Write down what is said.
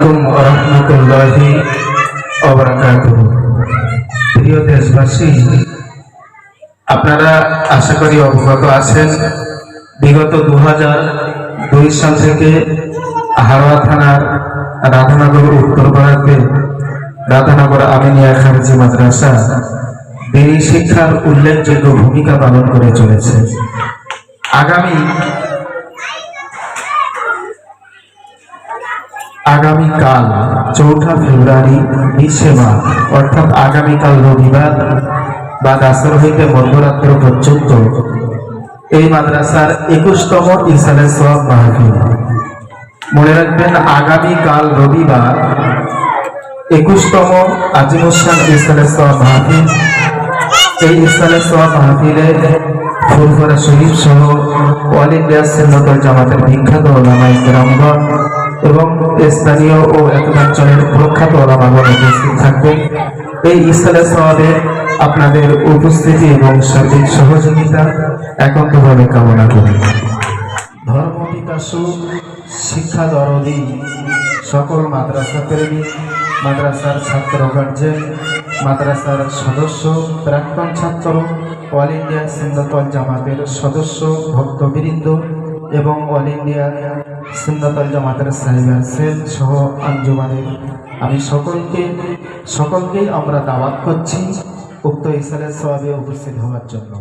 আলাইকুম রহমতুল্লাহি প্রিয় দেশবাসী, আপনারা আশা করি অবগত আছেন, বিগত দু দুই সাল থেকে হারোয়া থানার রাধানগর, উত্তর পাড়াতে রাধানগর আমিনিয়া খারজি মাদ্রাসা দিনী শিক্ষার উল্লেখযোগ্য ভূমিকা পালন করে চলেছে। আগামী আগামীকাল চৌঠা ফেব্রুয়ারি বিশে মার্চ অর্থাৎ আগামীকাল রবিবার বা দাসর হইতে মধ্যরাত্র পর্যন্ত এই মাদ্রাসার একুশতম ইসালে সব মাহফিল। মনে রাখবেন, আগামীকাল রবিবার একুশতম আজিমুসান ইসালে সব মাহফিল। এই ইসালে সব মাহফিলে ফুলফরা শরীফ সহ অল ইন্ডিয়া সিন্নতল জামাতের বিখ্যাত ওলামাই গ্রামগণ এবং স্থানীয় ও একাঞ্চলের প্রখ্যাত ওলামাগণ উপস্থিত থাকবে। এই ইসালে সওয়াবে আপনাদের উপস্থিতি এবং সার্বিক সহযোগিতা একান্তভাবে কামনা করি। ধর্ম বিকাশু, শিক্ষা দরদি, সকল মাদ্রাসা প্রেমী, মাদ্রাসার ছাত্র গার্জেন মাদ্রাসার সদস্য, প্রাক্তন ছাত্র, অল ইন্ডিয়া সিন্নতল জামাতের সদস্য, ভক্তবৃন্দ এবং অল ইন্ডিয়া সিন্নতল জামাতের সাহেবের সেল সহ আঞ্জুমানের। আমি সকলকে, সকলকেই আমরা দাওয়াত করছি, উক্ত ইসালের সবাবে উপস্থিত হওয়ার জন্য।